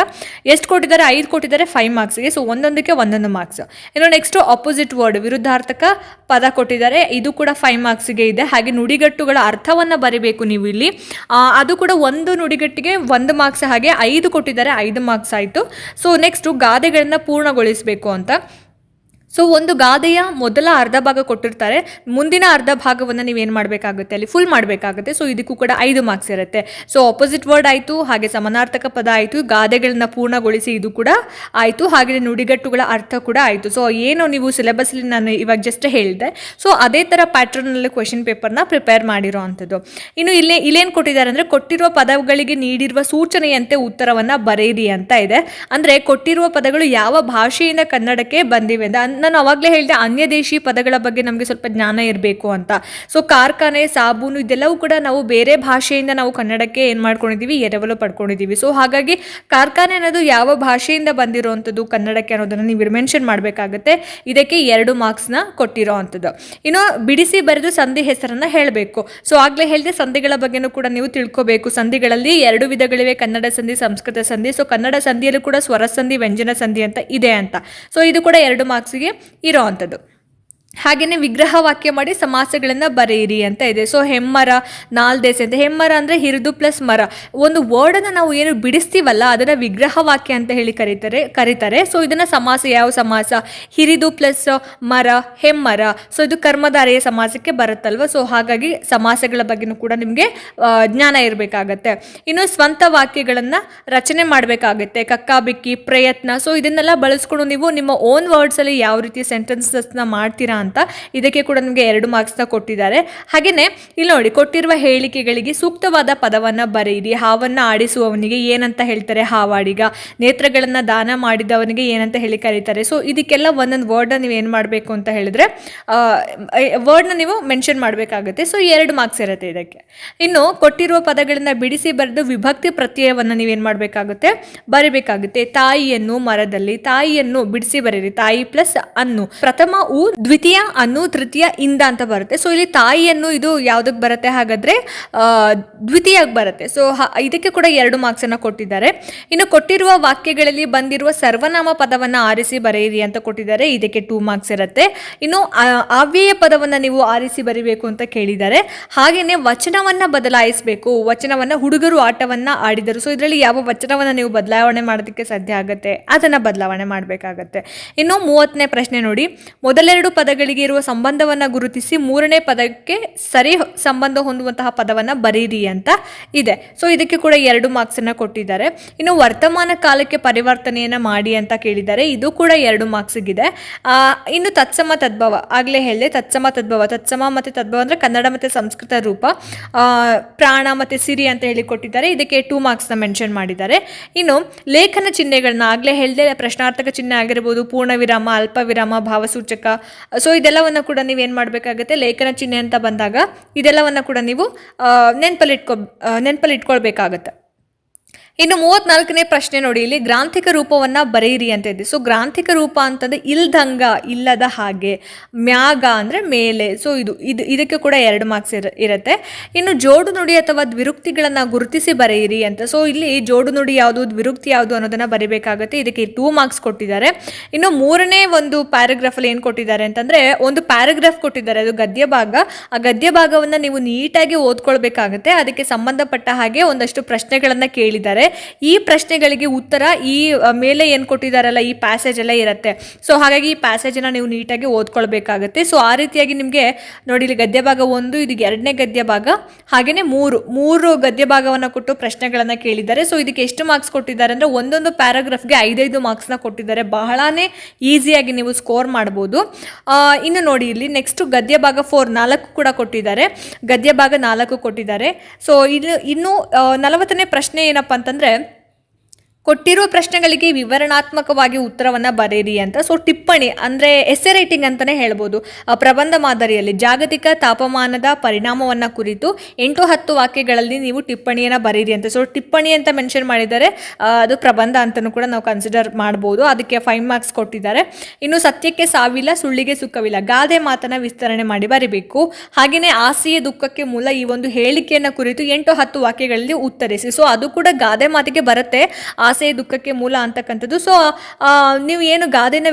ಎಷ್ಟು ಕೊಟ್ಟಿದ್ದಾರೆ? ಐದು ಕೊಟ್ಟಿದ್ದಾರೆ. ಮಾರ್ಕ್ಸ್ಗೆ ಸೊ ಒಂದೊಂದಕ್ಕೆ ಒಂದೊಂದು ಮಾರ್ಕ್ಸ್ ಇನ್ನು ನೆಕ್ಸ್ಟ್ ಅಪೋಸಿಟ್ ವರ್ಡ್ ವಿರುದ್ಧಾರ್ಥಕ ಪದ ಕೊಟ್ಟಿದ್ದಾರೆ. ಇದು ಕೂಡ ಫೈವ್ ಮಾರ್ಕ್ಸ್ಗೆ ಇದೆ. ಹಾಗೆ ನುಡಿಗಟ್ಟುಗಳ ಅರ್ಥವನ್ನು ಬರೀಬೇಕು ನೀವು ಇಲ್ಲಿ. ಅದು ಕೂಡ ಒಂದು ನುಡಿಗಟ್ಟಿಗೆ ಒಂದು ಮಾರ್ಕ್ಸ್ ಹಾಗೆ ಐದು ಕೊಟ್ಟಿದ್ದಾರೆ, ಐದು ಮಾರ್ಕ್ಸ್ ಆಯಿತು. ಸೊ ನೆಕ್ಸ್ಟು ಗಾದೆಗಳನ್ನು ಪೂರ್ಣಗೊಳಿಸಬೇಕು ಅಂತ. ಸೊ ಒಂದು ಗಾದೆಯ ಮೊದಲ ಅರ್ಧ ಭಾಗ ಕೊಟ್ಟಿರ್ತಾರೆ. ಮುಂದಿನ ಅರ್ಧ ಭಾಗವನ್ನು ನೀವೇನು ಮಾಡಬೇಕಾಗುತ್ತೆ? ಅಲ್ಲಿ ಫುಲ್ ಮಾಡಬೇಕಾಗುತ್ತೆ. ಸೊ ಇದಕ್ಕೂ ಕೂಡ ಐದು ಮಾರ್ಕ್ಸ್ ಇರುತ್ತೆ. ಸೊ ಆಪೋಸಿಟ್ ವರ್ಡ್ ಆಯಿತು, ಹಾಗೆ ಸಮಾನಾರ್ಥಕ ಪದ ಆಯಿತು, ಗಾದೆಗಳನ್ನ ಪೂರ್ಣಗೊಳಿಸಿ ಇದು ಕೂಡ ಆಯಿತು. ಹಾಗೆ ನುಡಿಗಟ್ಟುಗಳ ಅರ್ಥ ಕೂಡ ಆಯಿತು. ಸೊ ಏನು ನೀವು ಸಿಲೆಬಸ್ಲಿ ನಾನು ಇವಾಗ ಜಸ್ಟ್ ಹೇಳಿದೆ. ಸೊ ಅದೇ ಥರ ಪ್ಯಾಟ್ರನ್ನಲ್ಲಿ ಕ್ವೆಶನ್ ಪೇಪರ್ನ ಪ್ರಿಪೇರ್ ಮಾಡಿರೋ ಅಂಥದ್ದು. ಇನ್ನು ಇಲ್ಲೇ, ಇಲ್ಲೇನು ಕೊಟ್ಟಿದ್ದಾರೆ ಅಂದರೆ ಕೊಟ್ಟಿರುವ ಪದಗಳಿಗೆ ನೀಡಿರುವ ಸೂಚನೆಯಂತೆ ಉತ್ತರವನ್ನು ಬರೆಯಿರಿ ಅಂತ ಇದೆ. ಅಂದರೆ, ಕೊಟ್ಟಿರುವ ಪದಗಳು ಯಾವ ಭಾಷೆಯಿಂದ ಕನ್ನಡಕ್ಕೆ ಬಂದಿವೆ ಅಂತ ನಾನು ಅವಾಗಲೇ ಹೇಳಿದೆ, ಅನ್ಯ ದೇಶಿ ಪದಗಳ ಬಗ್ಗೆ ನಮಗೆ ಸ್ವಲ್ಪ ಜ್ಞಾನ ಇರಬೇಕು ಅಂತ. ಸೊ ಕಾರ್ಖಾನೆ, ಸಾಬೂನು ಇದೆಲ್ಲವೂ ಕೂಡ ನಾವು ಬೇರೆ ಭಾಷೆಯಿಂದ ನಾವು ಕನ್ನಡಕ್ಕೆ ಏನು ಮಾಡ್ಕೊಂಡಿದ್ದೀವಿ ಎರವಲು ಪಡ್ಕೊಂಡಿದ್ದೀವಿ ಸೊ ಹಾಗಾಗಿ ಕಾರ್ಖಾನೆ ಅನ್ನೋದು ಯಾವ ಭಾಷೆಯಿಂದ ಬಂದಿರೋವಂಥದ್ದು ಕನ್ನಡಕ್ಕೆ ಅನ್ನೋದನ್ನು ನೀವು ಮೆನ್ಷನ್ ಮಾಡಬೇಕಾಗುತ್ತೆ. ಇದಕ್ಕೆ ಎರಡು ಮಾರ್ಕ್ಸ್ನ ಕೊಟ್ಟಿರೋ ಅಂಥದ್ದು. ಇನ್ನು ಬಿಡಿಸಿ ಬರೆದು ಸಂಧಿ ಹೆಸರನ್ನು ಹೇಳಬೇಕು. ಸೊ ಆಗಲೇ ಹೇಳಿದೆ, ಸಂಧಿಗಳ ಬಗ್ಗೆನೂ ಕೂಡ ನೀವು ತಿಳ್ಕೋಬೇಕು. ಸಂಧಿಗಳಲ್ಲಿ ಎರಡು ವಿಧಗಳಿವೆ, ಕನ್ನಡ ಸಂಧಿ, ಸಂಸ್ಕೃತ ಸಂಧಿ. ಸೊ ಕನ್ನಡ ಸಂಧಿಯಲ್ಲೂ ಕೂಡ ಸ್ವರ ಸಂಧಿ, ವ್ಯಂಜನ ಸಂಧಿ ಅಂತ ಇದೆ ಅಂತ. ಸೊ ಇದು ಕೂಡ ಎರಡು ಮಾರ್ಕ್ಸಿಗೆ ಇರೋ ಅಂಥದ್ದು ಹಾಗೆಯೇ ವಿಗ್ರಹ ವಾಕ್ಯ ಮಾಡಿ ಸಮಾಸಗಳನ್ನು ಬರೆಯಿರಿ ಅಂತ ಇದೆ. ಸೊ ಹೆಮ್ಮರ ನಾಲ್ದೇಸೆ ಅಂತ. ಹೆಮ್ಮರ ಅಂದರೆ ಹಿರಿದು ಪ್ಲಸ್ ಮರ. ಒಂದು ವರ್ಡನ್ನು ನಾವು ಏನು ಬಿಡಿಸ್ತೀವಲ್ಲ, ಅದನ್ನು ವಿಗ್ರಹ ವಾಕ್ಯ ಅಂತ ಹೇಳಿ ಕರೀತಾರೆ ಕರೀತಾರೆ. ಸೊ ಇದನ್ನು ಸಮಾಸ ಯಾವ ಸಮಾಸ? ಹಿರಿದು ಪ್ಲಸ್ ಮರ, ಹೆಮ್ಮರ. ಸೊ ಇದು ಕರ್ಮಧಾರೆಯ ಸಮಾಸಕ್ಕೆ ಬರುತ್ತಲ್ವ? ಸೊ ಹಾಗಾಗಿ ಸಮಾಸಗಳ ಬಗ್ಗೆನೂ ಕೂಡ ನಿಮಗೆ ಜ್ಞಾನ ಇರಬೇಕಾಗತ್ತೆ. ಇನ್ನು ಸ್ವಂತ ವಾಕ್ಯಗಳನ್ನು ರಚನೆ ಮಾಡಬೇಕಾಗತ್ತೆ. ಕಕ್ಕಾಬಿಕ್ಕಿ, ಪ್ರಯತ್ನ. ಸೊ ಇದನ್ನೆಲ್ಲ ಬಳಸ್ಕೊಂಡು ನೀವು ನಿಮ್ಮ ಓನ್ ವರ್ಡ್ಸಲ್ಲಿ ಯಾವ ರೀತಿ ಸೆಂಟೆನ್ಸಸ್ನ ಮಾಡ್ತೀರಾ ಅಂತ. ಇದಕ್ಕೆ ಕೂಡ ನಿಮಗೆ ಎರಡು ಮಾರ್ಕ್ಸ್ನ ಕೊಟ್ಟಿದ್ದಾರೆ. ಹಾಗೆಯೇ ಇಲ್ಲಿ ನೋಡಿ, ಕೊಟ್ಟಿರುವ ಹೇಳಿಕೆಗಳಿಗೆ ಸೂಕ್ತವಾದ ಪದವನ್ನು ಬರೆಯಿರಿ. ಹಾವನ್ನು ಆಡಿಸುವವನಿಗೆ ಏನಂತ ಹೇಳ್ತಾರೆ ಹಾವಾಡಿಗ. ನೇತ್ರಗಳನ್ನು ದಾನ ಮಾಡಿದವನಿಗೆ ಏನಂತ ಹೇಳಿ ಕರೀತಾರೆ. ಸೊ ಇದಕ್ಕೆಲ್ಲ ಒಂದೊಂದು ವರ್ಡ್ನ ನೀವು ಏನು ಮಾಡಬೇಕು ಅಂತ ಹೇಳಿದ್ರೆ ವರ್ಡ್ನ ನೀವು ಮೆನ್ಷನ್ ಮಾಡಬೇಕಾಗುತ್ತೆ. ಸೊ ಎರಡು ಮಾರ್ಕ್ಸ್ ಇರುತ್ತೆ ಇದಕ್ಕೆ. ಇನ್ನು, ಕೊಟ್ಟಿರುವ ಪದಗಳನ್ನು ಬಿಡಿಸಿ ಬರೆದು ವಿಭಕ್ತಿ ಪ್ರತ್ಯಯವನ್ನು ನೀವೇನು ಮಾಡಬೇಕಾಗುತ್ತೆ? ಬರಿಬೇಕಾಗುತ್ತೆ. ತಾಯಿಯನ್ನು ಮರದಲ್ಲಿ, ತಾಯಿಯನ್ನು ಬಿಡಿಸಿ ಬರೀರಿ ತಾಯಿ ಪ್ಲಸ್ ಅನ್ನು. ಪ್ರಥಮ ಉ ದ್ವಿತೀಯ ಅನ್ನು ತೃತೀಯ ಇಂದ ಅಂತ ಬರುತ್ತೆ. ಸೊ ಇಲ್ಲಿ ತಾಯಿಯನ್ನು ಇದು ಯಾವುದಕ್ಕೆ ಬರುತ್ತೆ ಹಾಗಾದ್ರೆ ದ್ವಿತೀಯಕ್ಕೆ ಬರುತ್ತೆ. ಸೊ ಇದಕ್ಕೆ ಕೂಡ ಎರಡು ಮಾರ್ಕ್ಸ್ ಅನ್ನ ಕೊಟ್ಟಿದ್ದಾರೆ. ಇನ್ನು ಕೊಟ್ಟಿರುವ ವಾಕ್ಯಗಳಲ್ಲಿ ಬಂದಿರುವ ಸರ್ವನಾಮ ಪದವನ್ನು ಆರಿಸಿ ಬರೆಯಿರಿ ಅಂತ ಕೊಟ್ಟಿದ್ದಾರೆ. ಇದಕ್ಕೆ ಟೂ ಮಾರ್ಕ್ಸ್ ಇರುತ್ತೆ. ಇನ್ನು ಅವ್ಯಯ ಪದವನ್ನು ನೀವು ಆರಿಸಿ ಬರಿಬೇಕು ಅಂತ ಕೇಳಿದ್ದಾರೆ. ಹಾಗೆಯೇ ವಚನವನ್ನು ಬದಲಾಯಿಸಬೇಕು. ವಚನವನ್ನು ಹುಡುಗರು ಆಟವನ್ನು ಆಡಿದರು. ಸೊ ಇದರಲ್ಲಿ ಯಾವ ವಚನವನ್ನು ನೀವು ಬದಲಾವಣೆ ಮಾಡೋದಕ್ಕೆ ಸಾಧ್ಯ ಆಗುತ್ತೆ, ಅದನ್ನ ಬದಲಾವಣೆ ಮಾಡಬೇಕಾಗತ್ತೆ. ಇನ್ನು ಮೂವತ್ತನೇ ಪ್ರಶ್ನೆ ನೋಡಿ. ಮೊದಲೆರಡು ಪದಗಳಿಗೆ ಇರುವ ಸಂಬಂಧವನ್ನ ಗುರುತಿಸಿ ಮೂರನೇ ಪದಕ್ಕೆ ಸರಿ ಸಂಬಂಧ ಹೊಂದುವಂತಹ ಪದವನ್ನ ಬರೀರಿ ಅಂತ ಇದೆ. ಸೊ ಇದಕ್ಕೆ ಕೂಡ ಎರಡು ಮಾರ್ಕ್ಸ್ ಅನ್ನ ಕೊಟ್ಟಿದ್ದಾರೆ. ಇನ್ನು ವರ್ತಮಾನ ಕಾಲಕ್ಕೆ ಪರಿವರ್ತನೆಯನ್ನ ಮಾಡಿ ಅಂತ ಕೇಳಿದ್ದಾರೆ ಇದು ಕೂಡ ಎರಡು ಮಾರ್ಕ್ಸಿಗಿದೆ ಇನ್ನು ತತ್ಸಮ ತದ್ಭವ, ಆಗಲೇ ಹೇಳಿದೆ, ತತ್ಸಮ ತದ್ಭವ, ತತ್ಸಮ ಮತ್ತು ತದ್ಭವ ಅಂದರೆ ಕನ್ನಡ ಮತ್ತು ಸಂಸ್ಕೃತ ರೂಪ. ಪ್ರಾಣ ಮತ್ತು ಸಿರಿ ಅಂತ ಹೇಳಿ ಕೊಟ್ಟಿದ್ದಾರೆ. ಇದಕ್ಕೆ ಟೂ ಮಾರ್ಕ್ಸ್ನ ಮೆನ್ಷನ್ ಮಾಡಿದ್ದಾರೆ. ಇನ್ನು ಲೇಖನ ಚಿಹ್ನೆಗಳನ್ನ ಆಗಲೇ ಹೇಳಿದೆ, ಪ್ರಶ್ನಾರ್ಥಕ ಚಿಹ್ನೆ ಆಗಿರ್ಬೋದು ಪೂರ್ಣ ವಿರಾಮ ಅಲ್ಪ ವಿರಾಮ ಭಾವಸೂಚಕ ಸೊ ಇದೆಲ್ಲವನ್ನು ಕೂಡ ನೀವು ಏನು ಮಾಡಬೇಕಾಗುತ್ತೆ? ಲೇಖನ ಚಿಹ್ನೆ ಅಂತ ಬಂದಾಗ ಇದೆಲ್ಲವನ್ನು ಕೂಡ ನೀವು ನೆನಪಲ್ಲಿ ಇಟ್ಕೊ ಇನ್ನು ಮೂವತ್ನಾಲ್ಕನೇ ಪ್ರಶ್ನೆ ನೋಡಿ, ಇಲ್ಲಿ ಗ್ರಾಂಥಿಕ ರೂಪವನ್ನ ಬರೆಯಿರಿ ಅಂತ ಇದೆ. ಸೊ ಗ್ರಾಂಥಿಕ ರೂಪ ಅಂತಂದ್ರೆ ಇಲ್ದಂಗ, ಇಲ್ಲದ ಹಾಗೆ, ಮ್ಯಾಗ ಅಂದ್ರೆ ಮೇಲೆ. ಸೊ ಇದು ಇದು, ಇದಕ್ಕೆ ಕೂಡ ಎರಡು ಮಾರ್ಕ್ಸ್ ಇರ, ಇರುತ್ತೆ. ಇನ್ನು ಜೋಡು ನುಡಿ ಅಥವಾ ದ್ವಿರುಕ್ತಿಗಳನ್ನ ಗುರುತಿಸಿ ಬರೆಯಿರಿ ಅಂತ. ಸೊ ಇಲ್ಲಿ ಜೋಡು ನುಡಿ ಯಾವುದು, ದ್ವಿರುಕ್ತಿ ಯಾವುದು ಅನ್ನೋದನ್ನ ಬರಿಬೇಕಾಗುತ್ತೆ. ಇದಕ್ಕೆ ಟೂ ಮಾರ್ಕ್ಸ್ ಕೊಟ್ಟಿದ್ದಾರೆ. ಇನ್ನು ಮೂರನೇ ಒಂದು ಪ್ಯಾರಾಗ್ರಾಫ್ ಅಲ್ಲಿ ಏನು ಕೊಟ್ಟಿದ್ದಾರೆ ಅಂತಂದ್ರೆ, ಒಂದು ಪ್ಯಾರಾಗ್ರಾಫ್ ಕೊಟ್ಟಿದ್ದಾರೆ. ಅದು ಗದ್ಯ ಭಾಗ. ಆ ಗದ್ಯ ಭಾಗವನ್ನ ನೀವು ನೀಟಾಗಿ ಓದ್ಕೊಳ್ಬೇಕಾಗುತ್ತೆ. ಅದಕ್ಕೆ ಸಂಬಂಧಪಟ್ಟ ಹಾಗೆ ಒಂದಷ್ಟು ಪ್ರಶ್ನೆಗಳನ್ನ ಕೇಳಿದ್ದಾರೆ. ಈ ಪ್ರಶ್ನೆಗಳಿಗೆ ಉತ್ತರ ಈ ಮೇಲೆ ಏನು ಕೊಟ್ಟಿದ್ದಾರಲ್ಲ ಈ ಪ್ಯಾಸೇಜ್ ಎಲ್ಲ ಇರುತ್ತೆ. ಸೊ ಹಾಗಾಗಿ ಈ ಪ್ಯಾಸೇಜನ್ನು ನೀವು ನೀಟಾಗಿ ಓದ್ಕೊಳ್ಬೇಕಾಗುತ್ತೆ. ಸೊ ಆ ರೀತಿಯಾಗಿ ನಿಮಗೆ ನೋಡಿ, ಇಲ್ಲಿ ಗದ್ಯ ಭಾಗ ಒಂದು, ಇದು ಎರಡನೇ ಗದ್ಯ ಭಾಗ ಹಾಗೆಯೇ ಮೂರು ಮೂರು ಗದ್ಯ ಭಾಗವನ್ನು ಕೊಟ್ಟು ಪ್ರಶ್ನೆಗಳನ್ನು ಕೇಳಿದ್ದಾರೆ. ಸೊ ಇದಕ್ಕೆ ಎಷ್ಟು ಮಾರ್ಕ್ಸ್ ಕೊಟ್ಟಿದ್ದಾರೆ ಅಂದರೆ ಒಂದೊಂದು ಪ್ಯಾರಾಗ್ರಾಫ್ಗೆ ಐದೈದು ಮಾರ್ಕ್ಸ್ನ ಕೊಟ್ಟಿದ್ದಾರೆ. ಬಹಳನೇ ಈಸಿಯಾಗಿ ನೀವು ಸ್ಕೋರ್ ಮಾಡ್ಬೋದು. ಇನ್ನು ನೋಡಿ, ಇಲ್ಲಿ ನೆಕ್ಸ್ಟ್ ಗದ್ಯ ಭಾಗ ಫೋರ್ ನಾಲ್ಕು ಕೂಡ ಕೊಟ್ಟಿದ್ದಾರೆ. ಗದ್ಯ ಭಾಗ ನಾಲ್ಕು ಕೊಟ್ಟಿದ್ದಾರೆ. ಸೊ ಇದು ಇನ್ನು ನಲವತ್ತನೇ ಪ್ರಶ್ನೆ ಏನಪ್ಪ ಅಂತಂದರೆ ಕೊಟ್ಟಿರುವ ಪ್ರಶ್ನೆಗಳಿಗೆ ವಿವರಣಾತ್ಮಕವಾಗಿ ಉತ್ತರವನ್ನು ಬರೆಯಿರಿ ಅಂತ. ಸೊ ಟಿಪ್ಪಣಿ ಅಂದರೆ ಎಸ್ಸೆ ರೈಟಿಂಗ್ ಅಂತಲೇ ಹೇಳ್ಬೋದು. ಪ್ರಬಂಧ ಮಾದರಿಯಲ್ಲಿ ಜಾಗತಿಕ ತಾಪಮಾನದ ಪರಿಣಾಮವನ್ನು ಕುರಿತು ಎಂಟು ಹತ್ತು ವಾಕ್ಯಗಳಲ್ಲಿ ನೀವು ಟಿಪ್ಪಣಿಯನ್ನು ಬರೀರಿ ಅಂತ. ಸೊ ಟಿಪ್ಪಣಿ ಅಂತ ಮೆನ್ಷನ್ ಮಾಡಿದರೆ ಅದು ಪ್ರಬಂಧ ಅಂತಲೂ ಕೂಡ ನಾವು ಕನ್ಸಿಡರ್ ಮಾಡ್ಬೋದು. ಅದಕ್ಕೆ ಫೈವ್ ಮಾರ್ಕ್ಸ್ ಕೊಟ್ಟಿದ್ದಾರೆ. ಇನ್ನು ಸತ್ಯಕ್ಕೆ ಸಾವಿಲ್ಲ, ಸುಳ್ಳಿಗೆ ಸುಖವಿಲ್ಲ. ಗಾದೆ ಮಾತನ್ನು ವಿಸ್ತರಣೆ ಮಾಡಿ ಬರಿಬೇಕು. ಹಾಗೆಯೇ ಆಸೆಯ ದುಃಖಕ್ಕೆ ಮೂಲ ಈ ಒಂದು ಹೇಳಿಕೆಯನ್ನು ಕುರಿತು ಎಂಟು ಹತ್ತು ವಾಕ್ಯಗಳಲ್ಲಿ ಉತ್ತರಿಸಿ. ಸೊ ಅದು ಕೂಡ ಗಾದೆ ಮಾತಿಗೆ ಬರುತ್ತೆ. ಆಸೆಯ ದುಃಖಕ್ಕೆ ಮೂಲ ಅಂತಕ್ಕಂಥದ್ದು. ಸೊ ನೀವು ಏನು ಗಾದೆನ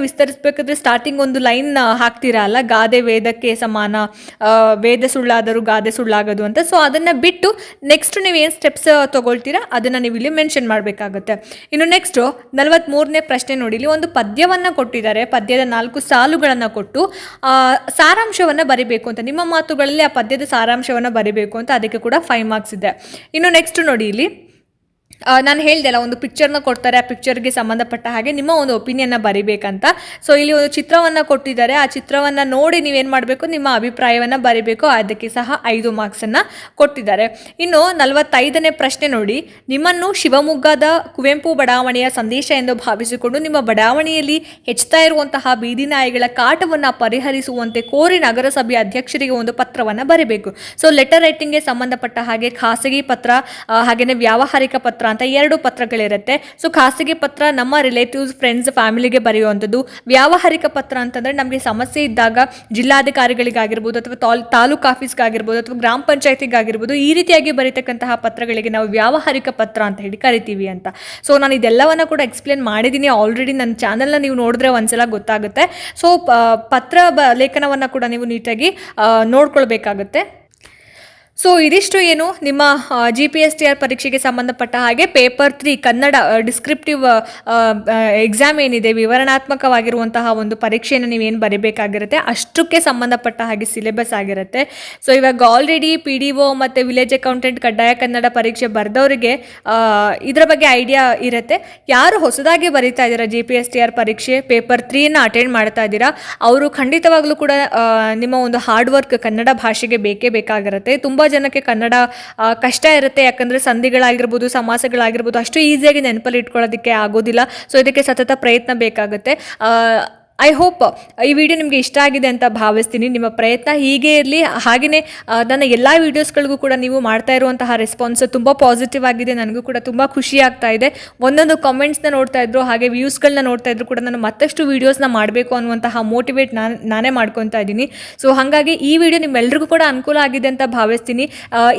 ವಿಸ್ತರಿಸಬೇಕಾದ್ರೆ ಸ್ಟಾರ್ಟಿಂಗ್ ಒಂದು ಲೈನ್ ಹಾಕ್ತೀರಾ ಅಲ್ಲ? ಗಾದೆ ವೇದಕ್ಕೆ ಸಮಾನ ವೇದ ಸುಳ್ಳಾದರೂ ಗಾದೆ ಸುಳ್ಳಾಗೋದು ಅಂತ. ಸೊ ಅದನ್ನು ಬಿಟ್ಟು ನೆಕ್ಸ್ಟ್ ನೀವು ಏನು ಸ್ಟೆಪ್ಸ್ ತೊಗೊಳ್ತೀರಾ? ಅದನ್ನು ನೀವು ಇಲ್ಲಿ ಮೆನ್ಷನ್ ಮಾಡಬೇಕಾಗುತ್ತೆ. ಇನ್ನು ನೆಕ್ಸ್ಟು ನಲವತ್ತ್ಮೂರನೇ ಪ್ರಶ್ನೆ ನೋಡಿ. ಇಲ್ಲಿ ಒಂದು ಪದ್ಯವನ್ನು ಕೊಟ್ಟಿದ್ದಾರೆ. ಪದ್ಯದ ನಾಲ್ಕು ಸಾಲುಗಳನ್ನು ಕೊಟ್ಟು ಸಾರಾಂಶವನ್ನು ಬರಿಬೇಕು ಅಂತ. ನಿಮ್ಮ ಮಾತುಗಳಲ್ಲಿ ಆ ಪದ್ಯದ ಸಾರಾಂಶವನ್ನು ಬರಿಬೇಕು ಅಂತ. ಅದಕ್ಕೆ ಕೂಡ ಫೈವ್ ಮಾರ್ಕ್ಸ್ ಇದೆ. ಇನ್ನು ನೆಕ್ಸ್ಟ್ ನೋಡಿ ಇಲ್ಲಿ. ನಾನು ಹೇಳಿದೆ ಅಲ್ಲ, ಒಂದು ಪಿಕ್ಚರ್ನ ಕೊಡ್ತಾರೆ, ಆ ಪಿಕ್ಚರ್ಗೆ ಸಂಬಂಧಪಟ್ಟ ಹಾಗೆ ನಿಮ್ಮ ಒಂದು ಒಪಿನಿಯನ್ನ ಬರಿಬೇಕಂತ. ಸೊ ಇಲ್ಲಿ ಒಂದು ಚಿತ್ರವನ್ನು ಕೊಟ್ಟಿದ್ದಾರೆ. ಆ ಚಿತ್ರವನ್ನು ನೋಡಿ ನೀವೇನು ಮಾಡಬೇಕು? ನಿಮ್ಮ ಅಭಿಪ್ರಾಯವನ್ನು ಬರಿಬೇಕು. ಅದಕ್ಕೆ ಸಹ ಐದು ಮಾರ್ಕ್ಸನ್ನು ಕೊಟ್ಟಿದ್ದಾರೆ. ಇನ್ನು ನಲವತ್ತೈದನೇ ಪ್ರಶ್ನೆ ನೋಡಿ. ನಿಮ್ಮನ್ನು ಶಿವಮೊಗ್ಗದ ಕುವೆಂಪು ಬಡಾವಣೆಯ ಸಂದೇಶ ಎಂದು ಭಾವಿಸಿಕೊಂಡು ನಿಮ್ಮ ಬಡಾವಣೆಯಲ್ಲಿ ಹೆಚ್ಚುತ್ತಾ ಇರುವಂತಹ ಬೀದಿ ನಾಯಿಗಳ ಕಾಟವನ್ನು ಪರಿಹರಿಸುವಂತೆ ಕೋರಿ ನಗರಸಭೆ ಅಧ್ಯಕ್ಷರಿಗೆ ಒಂದು ಪತ್ರವನ್ನು ಬರೀಬೇಕು. ಸೊ ಲೆಟರ್ ರೈಟಿಂಗ್ಗೆ ಸಂಬಂಧಪಟ್ಟ ಹಾಗೆ ಖಾಸಗಿ ಪತ್ರ ಹಾಗೆಯೇ ವ್ಯಾವಹಾರಿಕ ಪತ್ರ ಅಂತ ಎರಡು ಪತ್ರಗಳಿರುತ್ತೆ. ಸೊ ಖಾಸಗಿ ಪತ್ರ ನಮ್ಮ ರಿಲೇಟಿವ್ಸ್ ಫ್ರೆಂಡ್ಸ್ ಫ್ಯಾಮಿಲಿಗೆ ಬರೆಯುವಂಥದ್ದು. ವ್ಯಾವಹಾರಿಕ ಪತ್ರ ಅಂತಂದ್ರೆ ನಮಗೆ ಸಮಸ್ಯೆ ಇದ್ದಾಗ ಜಿಲ್ಲಾಧಿಕಾರಿಗಳಿಗಾಗಿರ್ಬೋದು ಅಥವಾ ತಾಲ್, ತಾಲೂಕು ಆಫೀಸ್ಗಾಗಿರ್ಬೋದು ಅಥವಾ ಗ್ರಾಮ ಪಂಚಾಯತಿಗಾಗಿರ್ಬೋದು ಈ ರೀತಿಯಾಗಿ ಬರೀತಕ್ಕಂತಹ ಪತ್ರಗಳಿಗೆ ನಾವು ವ್ಯಾವಹಾರಿಕ ಪತ್ರ ಅಂತ ಹೇಳಿ ಕರಿತೀವಿ ಅಂತ. ಸೊ ನಾನು ಇದೆಲ್ಲವನ್ನ ಕೂಡ ಎಕ್ಸ್ಪ್ಲೇನ್ ಮಾಡಿದ್ದೀನಿ ಆಲ್ರೆಡಿ ನನ್ನ ಚಾನಲ್ನ ನೀವು ನೋಡಿದ್ರೆ ಒಂದ್ಸಲ ಗೊತ್ತಾಗುತ್ತೆ. ಸೊ ಪತ್ರ ಬ, ಲೇಖನವನ್ನು ಕೂಡ ನೀವು ನೀಟಾಗಿ ನೋಡ್ಕೊಳ್ಬೇಕಾಗುತ್ತೆ. ಸೊ ಇದಿಷ್ಟು ಏನು ನಿಮ್ಮ G P S T R ಪರೀಕ್ಷೆಗೆ ಸಂಬಂಧಪಟ್ಟ ಹಾಗೆ paper three Kannada descriptive exam ಏನಿದೆ, ವಿವರಣಾತ್ಮಕವಾಗಿರುವಂತಹ ಒಂದು ಪರೀಕ್ಷೆಯನ್ನು ನೀವೇನು ಬರೀಬೇಕಾಗಿರುತ್ತೆ, ಅಷ್ಟಕ್ಕೆ ಸಂಬಂಧಪಟ್ಟ ಹಾಗೆ ಸಿಲೆಬಸ್ ಆಗಿರುತ್ತೆ. ಸೊ ಇವಾಗ ಆಲ್ರೆಡಿ ಪಿ ಡಿ ಒ ಮತ್ತು ವಿಲೇಜ್ ಅಕೌಂಟೆಂಟ್ ಕಡ್ಡಾಯ ಕನ್ನಡ ಪರೀಕ್ಷೆ ಬರೆದವರಿಗೆ ಇದರ ಬಗ್ಗೆ ಐಡಿಯಾ ಇರುತ್ತೆ. ಯಾರು ಹೊಸದಾಗಿ ಬರೀತಾ ಇದ್ದೀರಾ G P S T R ಪರೀಕ್ಷೆ, ಪೇಪರ್ ತ್ರೀಯನ್ನು ಅಟೆಂಡ್ ಮಾಡ್ತಾ ಇದ್ದೀರಾ? ಅವರು ಖಂಡಿತವಾಗಲೂ ಕೂಡ ನಿಮ್ಮ ಒಂದು ಹಾರ್ಡ್ ವರ್ಕ್ ಕನ್ನಡ ಭಾಷೆಗೆ ಬೇಕೇ ಬೇಕಾಗಿರುತ್ತೆ. ತುಂಬ ಜನಕ್ಕೆ ಕನ್ನಡ ಕಷ್ಟ ಇರುತ್ತೆ. ಯಾಕಂದರೆ ಸಂಧಿಗಳಾಗಿರ್ಬೋದು, ಸಮಾಸಗಳಾಗಿರ್ಬೋದು, ಅಷ್ಟು ಈಸಿಯಾಗಿ ನೆನಪಲ್ಲಿ ಇಟ್ಕೊಳ್ಳೋದಕ್ಕೆ ಆಗೋದಿಲ್ಲ. ಸೊ ಇದಕ್ಕೆ ಸತತ ಪ್ರಯತ್ನ ಬೇಕಾಗುತ್ತೆ. ಐ ಹೋಪ್ ಈ ವಿಡಿಯೋ ನಿಮಗೆ ಇಷ್ಟ ಆಗಿದೆ ಅಂತ ಭಾವಿಸ್ತೀನಿ. ನಿಮ್ಮ ಪ್ರಯತ್ನ ಹೀಗೆ ಇರಲಿ. ಹಾಗೆಯೇ ನನ್ನ ಎಲ್ಲ ವೀಡಿಯೋಸ್ಗಳಿಗೂ ಕೂಡ ನೀವು ಮಾಡ್ತಾ ಇರುವಂತಹ ರೆಸ್ಪಾನ್ಸ್ ತುಂಬ ಪಾಸಿಟಿವ್ ಆಗಿದೆ. ನನಗೂ ಕೂಡ ತುಂಬ ಖುಷಿ ಆಗ್ತಾ ಇದೆ. ಒಂದೊಂದು ಕಾಮೆಂಟ್ಸ್ನ ನೋಡ್ತಾ ಇದ್ರು, ಹಾಗೆ ವ್ಯೂಸ್ಗಳನ್ನ ನೋಡ್ತಾ ಇದ್ರು ಕೂಡ ನಾನು ಮತ್ತಷ್ಟು ವೀಡಿಯೋಸ್ನ ಮಾಡಬೇಕು ಅನ್ನುವಂತಹ ಮೋಟಿವೇಟ್ ನಾನು, ನಾನೇ ಮಾಡ್ಕೊತಾ ಇದ್ದೀನಿ. ಸೊ ಹಾಗಾಗಿ ಈ ವಿಡಿಯೋ ನಿಮ್ಮೆಲ್ಲರಿಗೂ ಕೂಡ ಅನುಕೂಲ ಆಗಿದೆ ಅಂತ ಭಾವಿಸ್ತೀನಿ.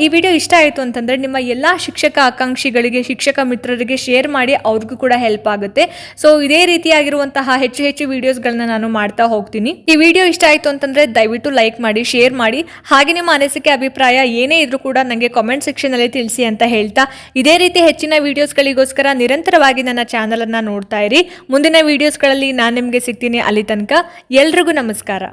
ಈ ವಿಡಿಯೋ ಇಷ್ಟ ಆಯಿತು ಅಂತಂದರೆ ನಿಮ್ಮ ಎಲ್ಲ ಶಿಕ್ಷಕ ಆಕಾಂಕ್ಷಿಗಳಿಗೆ, ಶಿಕ್ಷಕ ಮಿತ್ರರಿಗೆ ಶೇರ್ ಮಾಡಿ ಅವ್ರಿಗೂ ಕೂಡ ಹೆಲ್ಪ್ ಆಗುತ್ತೆ. ಸೊ ಇದೇ ರೀತಿಯಾಗಿರುವಂತಹ ಹೆಚ್ಚು ಹೆಚ್ಚು ವಿಡಿಯೋಸ್ಗಳನ್ನ ನಾನು ಮಾಡ್ತಾ ಹೋಗ್ತೀನಿ. ಈ ವಿಡಿಯೋ ಇಷ್ಟ ಆಯ್ತು ಅಂತಂದ್ರೆ ದಯವಿಟ್ಟು ಲೈಕ್ ಮಾಡಿ, ಶೇರ್ ಮಾಡಿ. ಹಾಗೆ ನಿಮ್ಮ ಅನಿಸಿಕೆ, ಅಭಿಪ್ರಾಯ ಏನೇ ಇದ್ರೂ ಕೂಡ ನನಗೆ ಕಾಮೆಂಟ್ ಸೆಕ್ಷನ್ ಅಲ್ಲಿ ತಿಳಿಸಿ ಅಂತ ಹೇಳ್ತಾ ಇದೇ ರೀತಿ ಹೆಚ್ಚಿನ ವಿಡಿಯೋಸ್ಗಳಿಗೋಸ್ಕರ ನಿರಂತರವಾಗಿ ನನ್ನ ಚಾನಲನ್ನು ನೋಡ್ತಾ ಇರಿ. ಮುಂದಿನ ವಿಡಿಯೋಸ್ಗಳಲ್ಲಿ ನಾನು ನಿಮಗೆ ಸಿಗ್ತೀನಿ ಅಲ್ಲಿ ತನಕ. ಎಲ್ರಿಗೂ ನಮಸ್ಕಾರ.